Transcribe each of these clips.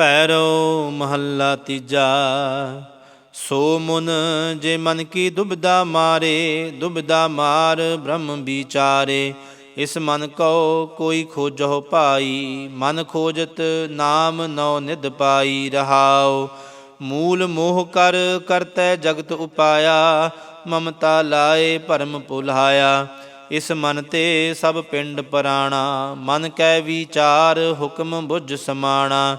ਪੈਰੋ ਮਹੱਲਾ ਤੀਜਾ, ਸੋ ਮੁਨ ਜੇ ਮਨ ਕੀ ਦੁਬਦਾ ਮਾਰੇ, ਦੁਬਦਾ ਮਾਰ ਬ੍ਰਹਮ ਵਿਚਾਰੇ। ਇਸ ਮਨ ਕੋ ਕੋਈ ਖੋਜੋ ਭਾਈ, ਮਨ ਖੋਜਤ ਨਾਮ ਨਉ ਨਿਦ ਪਾਈ ਰਹਾਉ। ਮੂਲ ਮੋਹ ਕਰ ਕਰਤੈ ਜਗਤ ਉਪਾਇਆ, ਮਮਤਾ ਲਾਏ ਭਰਮ ਭੁਲਾਇਆ ਇਸ ਮਨ ਤੇ ਸਭ ਪਿੰਡ ਪਰਾਣਾ, ਮਨ ਕੈ ਵਿਚਾਰ ਹੁਕਮ ਬੁੱਝ ਸਮਾਣਾ।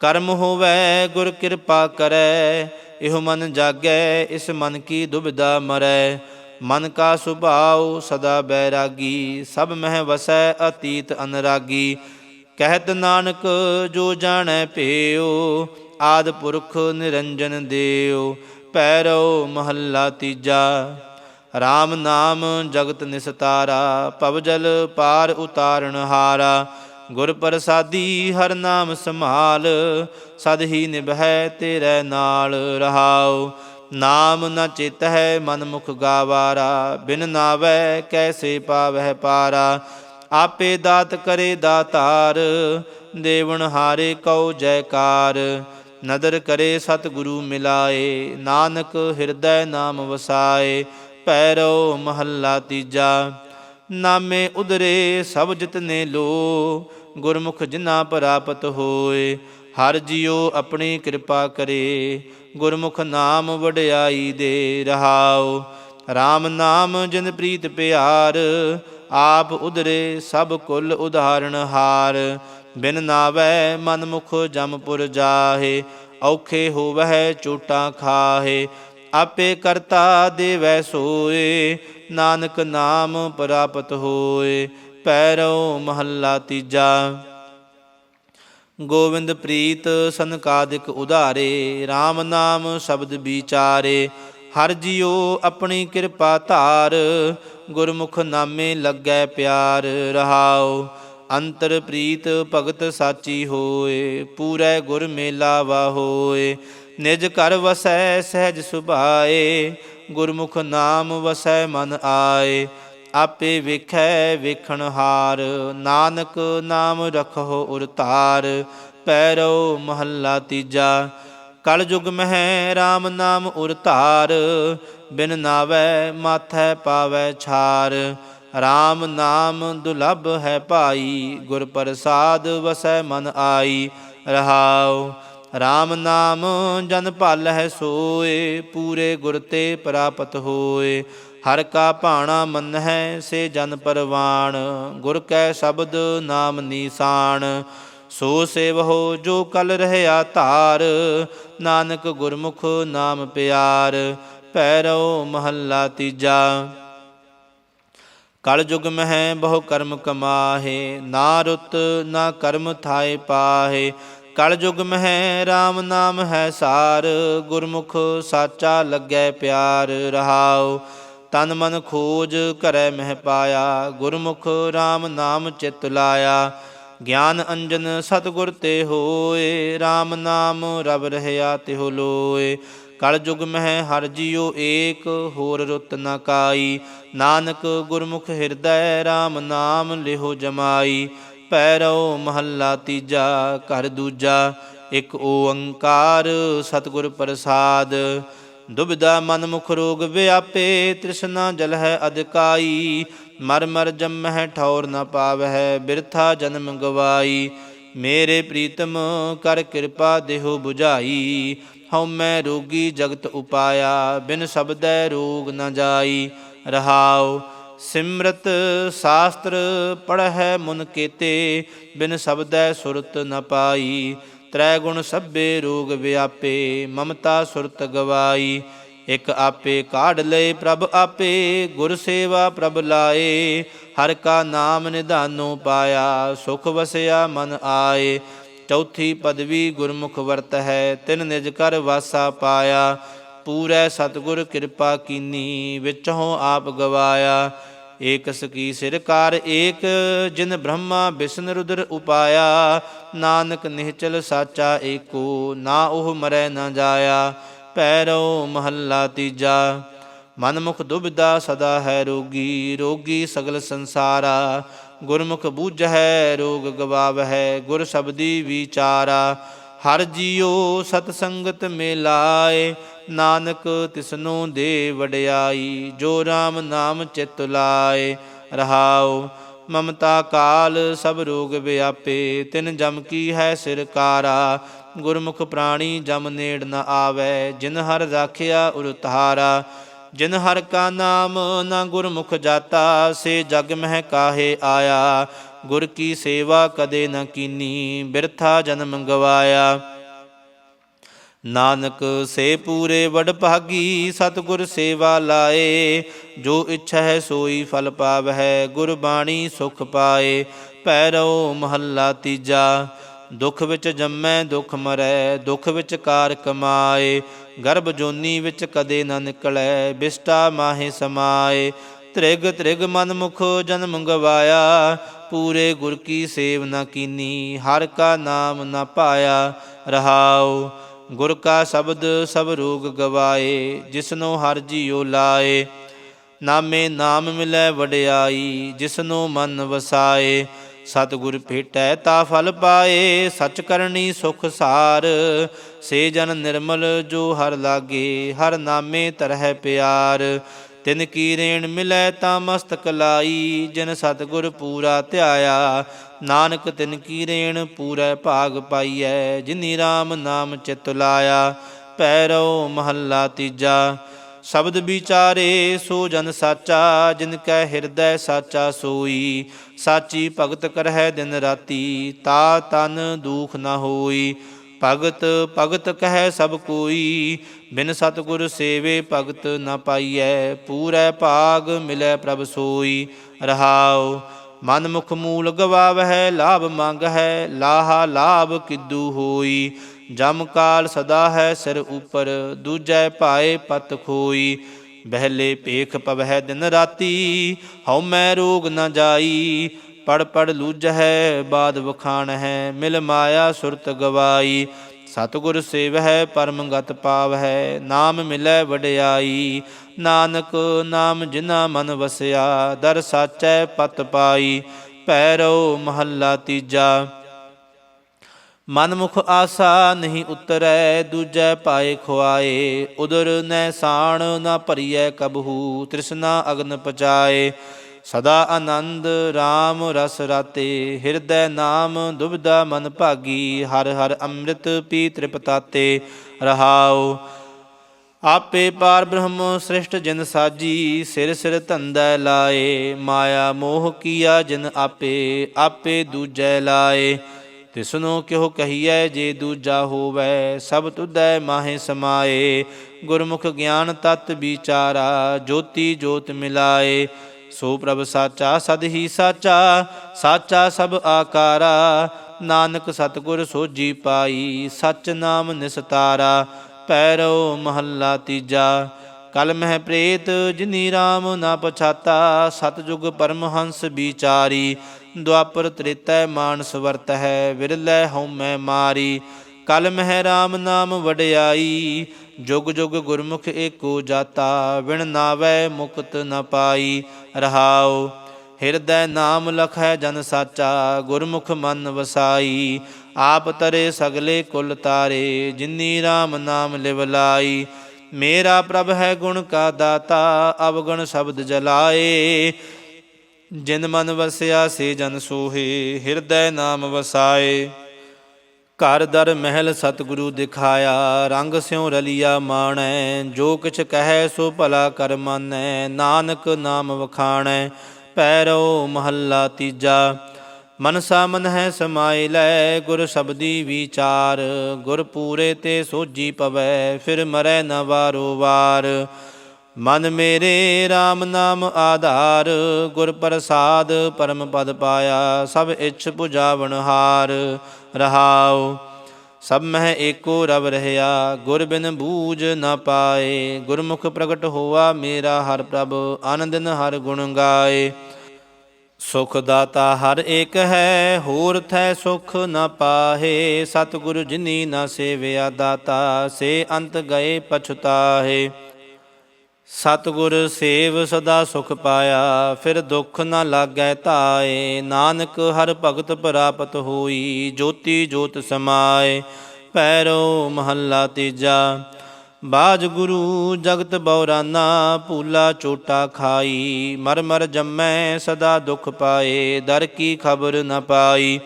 ਕਰਮ ਹੋਵੈ, ਗੁਰ ਕਿਰਪਾ ਕਰੈ, ਇਹੋ ਮਨ ਜਾਗੈ, ਇਸ ਮਨ ਕੀ ਦੁਬਿਧਾ ਮਰੈ। ਮਨ ਕਾ ਸੁਭਾਉ ਸਦਾ ਬੈਰਾਗੀ, ਸਭ ਮਹਿ ਵਸੈ ਅਤੀਤ ਅਨਰਾਗੀ। ਕਹਿਤ ਨਾਨਕ, ਜੋ ਜਾਣੈ ਭੇਉ, ਆਦ ਪੁਰਖ ਨਿਰੰਜਨ ਦੇਉ। ਪੈਰੋ ਮਹੱਲਾ ਤੀਜਾ RAM ਨਾਮ ਜਗਤ ਨਿਸਤਾਰਾ ਭਵਜਲ ਪਾਰ ਉਤਾਰਨ ਹਾਰਾ। ਗੁਰ ਪ੍ਰਸਾਦੀ, ਹਰ ਨਾਮ ਸੰਭਾਲ, ਸਦ ਹੀ ਨਿਭੈ ਤੇਰੇ ਨਾਲ ਰਹਾਉ। ਨਾਮ ਨ ਚਿਤ ਹੈ ਮਨ ਮੁਖ ਗਾਵਾਰਾ, ਬਿਨ ਨਾਵੈ ਕੈਸੇ ਪਾਵਹਿ ਪਾਰਾ। ਆਪੇ ਦਾਤ ਕਰੇ ਦਾਤਾਰ ਦੇਵਨ ਹਾਰੇ ਕਉ ਜੈਕਾਰ। ਨਦਰ ਕਰੇ ਸਤਿਗੁਰੂ ਮਿਲਾਏ, ਨਾਨਕ ਹਿਰਦੈ ਨਾਮ ਵਸਾਏ ਪੈਰੋ ਮਹੱਲਾ ਤੀਜਾ। ਨਾਮੇ ਉਦਰੇ ਸਭ ਜਿਤਨੇ ਲੋ ਗੁਰਮੁਖ ਜਿਨਾ ਪ੍ਰਾਪਤ ਹੋਏ, ਹਰ ਜਿਉ ਆਪਣੀ ਕਿਰਪਾ ਕਰੇ। ਗੁਰਮੁਖ ਨਾਮ ਵਡਿਆਈ ਦੇ ਰਹਾਉ। RAM ਨਾਮ ਜਿਨ ਪ੍ਰੀਤ ਪਿਆਰ, ਆਪ ਉਧਰੇ ਸਭ ਕੁਲ ਉਧਾਰਨ ਹਾਰ। ਬਿਨ ਨਾਵੈ ਮਨ ਮੁਖ ਜਮਪੁਰ ਜਾਹੇ, ਔਖੇ ਹੋਵਹਿ ਚੋਟਾਂ ਖਾਹੇ। ਆਪੇ ਕਰਤਾ ਦੇਵੈ ਸੋਏ, ਨਾਨਕ ਨਾਮ ਪ੍ਰਾਪਤ ਹੋਏ। ਪੈਰੋ ਮਹੱਲਾ ਤੀਜਾ। ਗੋਵਿੰਦ ਪ੍ਰੀਤ ਸੰਕਾਦਿਕ ਉਧਾਰੇ RAM ਨਾਮ ਸ਼ਬਦ ਵਿਚਾਰੇ, ਹਰ ਜਿਉ ਆਪਣੀ ਕਿਰਪਾ ਧਾਰ, ਗੁਰਮੁਖ ਨਾਮੇ ਲੱਗੈ ਪਿਆਰ ਰਹਾਉ। ਅੰਤਰ ਪ੍ਰੀਤ ਭਗਤ ਸਾਚੀ ਹੋਏ, ਪੂਰੇ ਗੁਰ ਮੇਲਾ ਵਾ ਹੋਏ। ਨਿਜ ਘਰ ਵਸੈ ਸਹਿਜ ਸੁਭਾਏ, ਗੁਰਮੁਖ ਨਾਮ ਵਸੈ ਮਨ ਆਏ। ਆਪੇ ਵੇਖੈ ਵੇਖਣ ਹਾਰ, ਨਾਨਕ ਨਾਮ ਰਖੋ ਉਰ ਧਾਰ ਪੈਰੋ ਮਹੱਲਾ ਤੀਜਾ। ਕਲ ਯੁਗ ਮਹਿ RAM ਨਾਮ ਉਰ ਧਾਰ, ਬਿਨ ਨਾਵੈ ਮਾਥੈ ਪਾਵੈ ਛਾਰ। RAM ਨਾਮ ਦੁਲਭ ਹੈ ਭਾਈ, ਗੁਰ ਪ੍ਰਸਾਦ ਵਸੈ ਮਨ ਆਈ, ਰਹਾਉ। RAM ਨਾਮ ਜਨ ਭਲ ਹੈ ਸੋਏ, ਪੂਰੇ ਗੁਰ ਤੇ ਪ੍ਰਾਪਤ ਹੋਏ। ਹਰ ਕਾ ਭਾਣਾ ਮਨ ਹੈ ਸੇ ਜਨ ਪਰਵਾਣ, ਗੁਰ ਕੈ ਸ਼ਬਦ ਨਾਮ ਨੀਸਾਨ ਸੋ ਸੇਵਹੁ ਜੋ ਕਲ ਰਹਿਆ ਧਾਰ, ਨਾਨਕ ਗੁਰਮੁਖ ਨਾਮ ਪਿਆਰ ਪੈਰੋ ਮਹੱਲਾ ਤੀਜਾ। ਕਲ ਯੁਗ ਮਹਿ ਬਹੁ ਕਰਮ ਕਮਾਹੇ, ਨਾ ਰੁੱਤ ਨਾ ਕਰਮ ਥਾਏ ਪਾਹੇ। ਕਲ ਯੁਗ ਮਹਿ RAM ਨਾਮ ਹੈ ਸਾਰ, ਗੁਰਮੁਖ ਸਾਚਾ ਲੱਗੈ ਪਿਆਰ ਰਹਾਓ ਤਨ ਮਨ ਖੋਜ ਕਰੈ ਮਹਿ ਪਾਇਆ, ਗੁਰਮੁਖ RAM ਨਾਮ ਚਿਤ ਲਾਇਆ। ਗਿਆਨ ਅੰਜਨ ਸਤਗੁਰ ਤੇ ਹੋਏ RAM ਨਾਮ ਰਬ ਰਹਿਆ ਤਿਹੁ ਲੋਏ। ਕਲ ਯੁਗ ਮਹਿ ਹਰ ਜਿਉ ਏਕ, ਹੋਰ ਰੁੱਤ ਨ ਕਾਈ। ਨਾਨਕ ਗੁਰਮੁਖ ਹਿਰਦੈ RAM ਨਾਮ ਲਿਹੋ ਜਮਾਈ। ਪੈਰੋ ਮਹੱਲਾ ਤੀਜਾ, ਘਰ ਦੂਜਾ, ਇੱਕ ਓੰਕਾਰ ਸਤਿਗੁਰ ਪ੍ਰਸਾਦ। ਦੁਬਿਧਾ ਮਨ ਮੁਖ ਰੋਗ ਵਿਆਪੇ, ਤ੍ਰਿਸ਼ਨਾ ਜਲ ਹੈ ਅਦਕਾਈ ਮਰ ਮਰ ਜੰਮਹਿ ਠੌਰ ਨ ਪਾਵਹਿ, ਬਿਰਥਾ ਜਨਮ ਗਵਾਈ। ਮੇਰੇ ਪ੍ਰੀਤਮ, ਕਰ ਕਿਰਪਾ ਦੇਹੋ 부ਝਾਈ ਹਉ ਮੈਂ ਰੋਗੀ ਜਗਤ ਉਪਾਇਆ, ਬਿਨ ਸ਼ਬਦੈ ਰੋਗ ਨ ਜਾਈ। ਰਹਾਉ, ਸਿਮਰਤ ਸ਼ਾਸਤਰ ਪੜ੍ਹੈ ਮੁਨ ਕੀਤੇ, ਬਿਨ ਸ਼ਬਦੈ ਸੁਰਤ ਨ ਪਾਈ। ਤ੍ਰੈ ਗੁਣ ਸਭੇ ਰੋਗ ਵਿਆਪੇ, ਮਮਤਾ ਸੁਰਤ ਗਵਾਈ। ਇਕ ਆਪੇ ਕਾਢ ਲਏ ਪ੍ਰਭ ਆਪੇ, ਗੁਰ ਸੇਵਾ ਪ੍ਰਭ ਲਾਏ। ਹਰ ਕਾ ਨਾਮ ਨਿਧਾਨੋ ਪਾਇਆ, ਸੁਖ ਵਸਿਆ ਮਨ ਆਏ। ਚੌਥੀ ਪਦਵੀ ਗੁਰਮੁਖ ਵਰਤ ਹੈ ਤਿਨ ਨਿਜ ਕਰ ਵਾਸਾ ਪਾਇਆ। ਪੂਰੈ ਸਤਗੁਰ ਕਿਰਪਾ ਕੀਨੀ, ਵਿੱਚੋਂ ਆਪ ਗਵਾਇਆ। ਏਕ ਸਕੀ ਸਿਰ ਕਾਰ ਏਕ, ਜਿਨ ਬ੍ਰਹਮਾ ਵਿਸ਼ਨ ਰੁਦਰ ਉਪਾਇਆ। ਨਾਨਕ ਨਿਹਚਲ ਸਾਚਾ ਏਕੋ, ਨਾ ਉਹ ਮਰੈ ਨਾ ਜਾਇਆ। ਪੈਰੋ ਮਹੱਲਾ ਤੀਜਾ ਮਨ ਮੁਖ ਦੁਬਿਧਾ ਸਦਾ ਹੈ ਰੋਗੀ ਰੋਗੀ ਸਗਲ ਸੰਸਾਰਾ। ਗੁਰਮੁਖ ਬੂਝੈ ਰੋਗ ਗਵਾਵਹਿ, ਗੁਰ ਸ਼ਬਦੀ ਵਿਚਾਰਾ। ਹਰ ਜੀਉ ਸਤ ਸੰਗਤ ਮੇ ਨਾਨਕ ਤਿਸਨੂੰ ਦੇ ਵਡਿਆਈ, ਜੋ RAM ਨਾਮ ਚਿਤ ਲਾਏ, ਰਹਾਉ। ਮਮਤਾ ਕਾਲ ਸਭ ਰੋਗ ਵਿਆਪੇ, ਤਿਨ ਜਮ ਕੀ ਹੈ ਸਿਰਕਾਰਾ ਗੁਰਮੁਖ ਪ੍ਰਾਣੀ ਜਮ ਨੇੜ ਨ ਆਵੈ, ਜਿਨ ਹਰ ਰਾਖਿਆ ਉਰਤਾਰਾ ਜਿਨ ਹਰ ਕਾ ਨਾਮ ਨਾ ਗੁਰਮੁਖ ਜਾਤਾ, ਸੇ ਜਗ ਮਹਿ ਕਾਹੇ ਆਇਆ। ਗੁਰ ਕੀ ਸੇਵਾ ਕਦੇ ਨ ਕੀਨੀ, ਬਿਰਥਾ ਜਨਮ ਗਵਾਇਆ। ਨਾਨਕ ਸੇ ਪੂਰੇ ਵਡ ਭਾਗੀ, ਸਤਿਗੁਰ ਸੇਵਾ ਲਾਏ। ਜੋ ਇੱਛਾ ਹੈ ਸੋਈ ਫਲ ਪਾਵਹਿ ਗੁਰ ਬਾਣੀ ਸੁਖ ਪਾਏ। ਪੈਰੋ ਮਹੱਲਾ ਤੀਜਾ, ਦੁਖ ਵਿੱਚ ਜੰਮੈ, ਦੁਖ ਮਰੈ, ਦੁਖ ਵਿੱਚ ਕਾਰ ਕਮਾਏ। ਗਰਭ ਜੋਨੀ ਵਿੱਚ ਕਦੇ ਨਾ ਨਿਕਲੈ, ਬਿਸਟਾ ਮਾਹੇ ਸਮਾਏ। ਤ੍ਰਿਗ ਤ੍ਰਿਗ ਮਨ ਮੁਖ ਜਨਮ ਗਵਾਇਆ, ਪੂਰੇ ਗੁਰ ਕੀ ਸੇਵ ਨਾ ਕੀਨੀ, ਹਰ ਕਾ ਨਾਮ ਨਾ ਪਾਇਆ। ਰਹਾਉ ਗੁਰ ਕਾ ਸ਼ਬਦ ਸਭ ਰੋਗ ਗਵਾਏ, ਜਿਸਨੋ ਹਰ ਜੀਉ ਲਾਏ। ਨਾਮੇ ਨਾਮ ਮਿਲੈ ਵਡਿਆਈ, ਜਿਸਨੋ ਮਨ ਵਸਾਏ। ਸਤਿਗੁਰ ਭੇਟੈ ਤਾ ਫਲ ਪਾਏ, ਸਚ ਕਰਨੀ ਸੁਖ ਸਾਰ। ਸੇ ਜਨ ਨਿਰਮਲ ਜੋ ਹਰ ਲਾਗੇ, ਹਰ ਨਾਮੇ ਤਰਹਿ ਪਿਆਰ। ਤਿਨ ਕੀ ਰੇਣ ਮਿਲੈ ਤਾ ਮਸਤਕ ਲਾਈ ਜਿਨ ਸਤਿਗੁਰ ਪੂਰਾ ਧਿਆਇਆ। ਨਾਨਕ ਤਿਨ ਕੀ ਰੇਣ ਪੂਰੈ ਭਾਗ ਪਾਈਐ, ਜਿਨੀ RAM ਨਾਮ ਚਿਤ ਲਾਇਆ। ਪੈਰੋ ਮਹੱਲਾ ਤੀਜਾ, ਸ਼ਬਦ ਵਿਚਾਰੇ ਸੋ ਜਨ ਸਾਚਾ, ਜਿਨ ਕੈ ਹਿਰਦੈ ਸਾਚਾ ਸੋਈ। ਸਾਚੀ ਭਗਤ ਕਰਹਿ ਦਿਨ ਰਾਤੀ, ਤਾ ਤਨ ਦੁਖ ਨਾ ਹੋਈ। ਭਗਤ ਭਗਤ ਕਹੈ ਸਭ ਕੋਈ। ਬਿਨ ਸਤਗੁਰ ਸੇਵੇ ਭਗਤ ਨ ਪਾਈਐ, ਪੂਰੈ ਭਾਗ ਮਿਲੈ ਪ੍ਰਭ ਸੋਈ। ਰਹਾਉ, ਮਨ ਮੁਖ ਮੂਲ ਗਵਾਵਹਿ, ਲਾਭ ਮੰਗ ਹੈ ਲਾਹਾ ਲਾਭ ਕਿਦੂ ਹੋਈ। ਜਮ ਕਾਲ ਸਦਾ ਹੈ ਸਿਰ ਉਪਰ, ਦੂਜੈ ਭਾਏ ਪਤ ਖੋਈ। ਬਹਿਲੇ ਭੇਖ ਪਵਹਿ ਦਿਨ ਰਾਤੀ ਹਉ ਮੈਂ ਰੋਗ ਨ ਜਾਈ। ਪੜ ਪੜ ਲੂਜਹਿ, ਬਾਦ ਵਖਾਣ ਹੈ ਮਿਲ ਮਾਇਆ ਸੁਰਤ ਗਵਾਈ। ਸਤਿਗੁਰ ਸੇਵਹਿ, ਪਰਮ ਗਤ ਪਾਵਹਿ, ਨਾਮ ਮਿਲੈ ਵਡਿਆਈ। ਨਾਨਕ ਨਾਮ ਜਿਨਾ ਮਨ ਵਸਿਆ, ਦਰ ਸਾਚੈ ਪਤ ਪਾਈ। ਪੈਰੋ ਮਹੱਲਾ ਤੀਜਾ। ਮਨ ਮੁਖ ਆਸਾ ਨਹੀਂ ਉਤਰੈ, ਦੂਜੈ ਪਾਏ ਖੁਆਏ। ਉਦਰ ਨੈ ਸਾਣ ਨਾ ਭਰੀਐ ਕਬਹੂ, ਤ੍ਰਿਸ਼ਨਾ ਅਗਨ ਪਚਾਏ। ਸਦਾ ਆਨੰਦ RAM ਰਸ ਰਾਤੇ, ਹਿਰਦੈ ਨਾਮ ਦੁਬਦਾ ਮਨ ਭਾਗੀ, ਹਰ ਹਰ ਅੰਮ੍ਰਿਤ ਪੀ ਤ੍ਰਿਪਤਾਤੇ, ਰਹਾਉ। ਆਪੇ ਪਾਰ ਬ੍ਰਹਮ ਸ੍ਰਿਸ਼ਟ ਜਿਨ ਸਾਜੀ, ਸਿਰ ਸਿਰ ਧੰਦੈ ਲਾਏ, ਮਾਇਆ ਮੋਹ ਕੀਆ ਜਿਨ ਆਪੇ ਆਪੇ ਦੂਜੈ ਲਾਏ। ਤਿਸਨੋ ਕਿਹੋ ਕਹੀਐ ਜੇ ਦੂਜਾ ਹੋਵੈ, ਸਭ ਤੁਧੈ ਮਾਹੇ ਸਮਾਏ। ਗੁਰਮੁਖ ਗਿਆਨ ਤਤ ਵਿਚਾਰਾ, ਜੋਤੀ ਜੋਤ ਮਿਲਾਏ। ਸੋ ਪ੍ਰਭ ਸਾਚਾ, ਸਦ ਹੀ ਸਾਚਾ ਸਾਚਾ ਸਭ ਆਕਾਰਾ। ਨਾਨਕ ਸਤਗੁਰ ਸੋਜੀ ਪਾਈ, ਸਚ ਨਾਮ ਨਿਸਤਾਰਾ। ਪੈਰੋ ਮਹੱਲਾ ਤੀਜਾ। ਕਲ ਮਹਿ ਪ੍ਰੇਤ, ਜਿਨੀ RAM ਨਾ ਪਛਾਤਾ, ਸਤਜੁਗ ਪਰਮਹੰਸ ਵਿਚਾਰੀ। ਦੁਆਪਰ ਤ੍ਰੇਤੈ ਮਾਨਸ ਵਰਤ ਹੈ ਵਿਰਲੇ ਹਉਮੈ ਮਾਰੀ। ਕਲ ਮਹਿ RAM ਨਾਮ ਵਡਿਆਈ ਜੁਗ ਜੁਗ ਗੁਰਮੁਖ ਏਕੋ ਜਾਤਾ ਵਿਣ ਨਾਵੈ ਮੁਕਤ ਨ ਪਾਈ ਰਹਾਉ। ਹਿਰਦੈ ਨਾਮ ਲਖੈ ਜਨ ਸਾਚਾ, ਗੁਰਮੁਖ ਮਨ ਵਸਾਈ। ਆਪ ਤਰੇ ਸਗਲੇ ਕੁਲ ਤਾਰੇ, ਜਿਨੀ RAM ਨਾਮ ਲਿਵ ਲਾਈ। ਮੇਰਾ ਪ੍ਰਭ ਹੈ ਗੁਣ ਕਾ ਦਾਤਾ, ਅਵਗਣ ਸ਼ਬਦ ਜਲਾਏ। ਜਿਨ ਮਨ ਵਸਿਆ, ਸੇ ਜਨ ਸੋਹੇ, ਹਿਰਦੈ ਨਾਮ ਵਸਾਏ। ਘਰ ਦਰ ਮਹਿਲ ਸਤਿਗੁਰੂ ਦਿਖਾਇਆ, ਰੰਗ ਸਿਉ ਰਲੀਆ ਮਾਣੈ, ਜੋ ਕਿਛ ਕਹੈ ਸੋ ਭਲਾ ਕਰ ਮਾਨੈ, ਨਾਨਕ ਨਾਮ ਵਖਾਣੈ ਪੈਰੋ ਮਹੱਲਾ ਤੀਜਾ। ਮਨਸਾ ਮਨ ਹੈ ਸਮਾਇ ਲੈ, ਗੁਰ ਸ਼ਬਦੀ ਵਿਚਾਰ, ਗੁਰ ਪੂਰੇ ਤੇ ਸੋਜੀ ਪਵੈ, ਫਿਰ ਮਰੈ ਨ ਵਾਰੋ ਵਾਰ ਮਨ ਮੇਰੇ RAM ਨਾਮ ਆਧਾਰ, ਗੁਰ ਪ੍ਰਸਾਦ ਪਰਮ ਪਦ ਪਾਇਆ, ਸਭ ਇੱਛ 부ਜਾਵਣ ਹਾਰ, ਰਹਾਉ। ਸਭ ਮਹਿ ਏਕੋ ਰਵ ਰਹਿਆ, ਗੁਰ ਬਿਨ ਬੂਝ ਨ ਪਾਏ। ਗੁਰਮੁਖ ਪ੍ਰਗਟ ਹੋਆ, ਮੇਰਾ ਹਰ ਪ੍ਰਭ ਆਨੰਦਨ ਹਰ ਗੁਣ ਗਾਏ। ਸੁਖ ਦਾਤਾ ਹਰ ਏਕ ਹੈ, ਹੋਰ ਥੈ ਸੁਖ ਨ ਪਾਹੇ। ਸਤਿਗੁਰ ਜਿਨੀ ਨ ਸੇਵਿਆ ਦਾਤਾ, ਸੇ ਅੰਤ ਗਏ ਪਛਤਾਹੇ। ਸਤਿਗੁਰ ਸੇਵ ਸਦਾ ਸੁਖ ਪਾਇਆ, ਫਿਰ ਦੁੱਖ ਨਾ ਲਾਗੈ ਧਾਏ, ਨਾਨਕ ਹਰ ਭਗਤ ਪ੍ਰਾਪਤ ਹੋਈ, ਜੋਤੀ ਜੋਤ ਸਮਾਏ ਪੈਰੋ ਮਹੱਲਾ ਤੀਜਾ। ਬਾਜ ਗੁਰੂ ਜਗਤ ਬੌਰਾਨਾ, ਪੂਲਾ ਚੋਟਾ ਖਾਈ, ਮਰ ਮਰ ਜੰਮੈ ਸਦਾ ਦੁਖ ਪਾਏ, ਦਰ ਕੀ ਖਬਰ ਨ ਪਾਈ।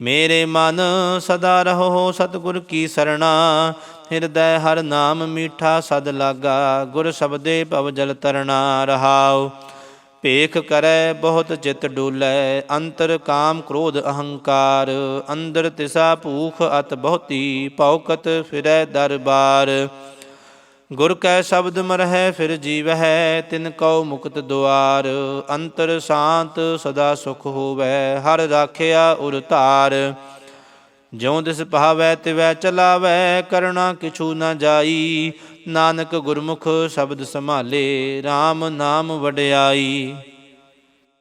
ਮੇਰੇ ਮਨ ਸਦਾ ਰਹੋ ਸਤਿਗੁਰ ਕੀ ਸਰਣਾ ਹਿਰਦੈ ਹਰ ਨਾਮ ਮੀਠਾ ਸਦ ਲਾਗਾ, ਗੁਰ ਸ਼ਬਦੇ ਭਵ ਜਲ ਤਰਣਾ ਰਹਾਉ। ਭੇਖ ਕਰੈ ਬਹੁਤ ਚਿਤ ਡੋਲੈ, ਅੰਤਰ ਕਾਮ ਕ੍ਰੋਧ ਅਹੰਕਾਰ। ਅੰਦਰ ਤਿਸਾ ਭੂਖ ਅਤ ਬਹੁਤੀ ਭੌਕਤ ਫਿਰੈ ਦਰਬਾਰ। ਗੁਰ ਕੈ ਸ਼ਬਦ ਮਰਹਿ ਫਿਰ ਜੀਵਹਿ, ਤਿਨ ਕਉ ਮੁਕਤ ਦੁਆਰ। ਅੰਤਰ ਸ਼ਾਂਤ ਸਦਾ ਸੁਖ ਹੋਵੈ, ਹਰ ਰਾਖਿਆ ਉਰ ਧਾਰ। ਜਿਉ ਦਿਸ ਪਹਾਵੈ ਤਿਵੈ ਚਲਾਵੈ, ਕਰਣਾ ਕਿਛੂ ਨਾ ਜਾਈ। ਨਾਨਕ ਗੁਰਮੁਖ ਸ਼ਬਦ ਸੰਭਾਲੇ RAM ਨਾਮ ਵਡਿਆਈ।